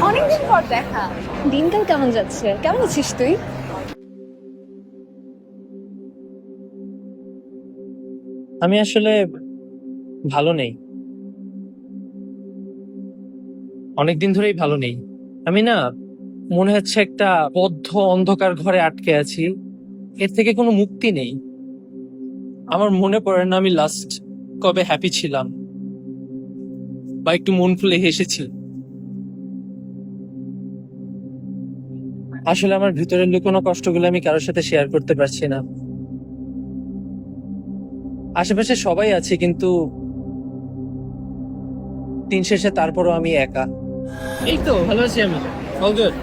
অনেকদিন পর দেখা। দিনকাল কেমন যাচ্ছে? কেমন আছিস তুই? আমি আসলে ভালো নেই। অনেকদিন ধরেই ভালো নেই। আমি না, মনে হচ্ছে একটা বদ্ধ অন্ধকার ঘরে আটকে আছি। এর থেকে কোনো মুক্তি নেই। আমার মনে পড়ে না আমি লাস্ট কবে হ্যাপি ছিলাম। বা একটু মন খুলে হেসেছি। আসলে আমার ভিতরের লুকোনো কষ্টগুলো আমি কারোর সাথে শেয়ার করতে পারছি না। আশেপাশে সবাই আছে, কিন্তু দিন শেষে তারপরও আমি একা। এই তো, ভালো আছি আমি। All good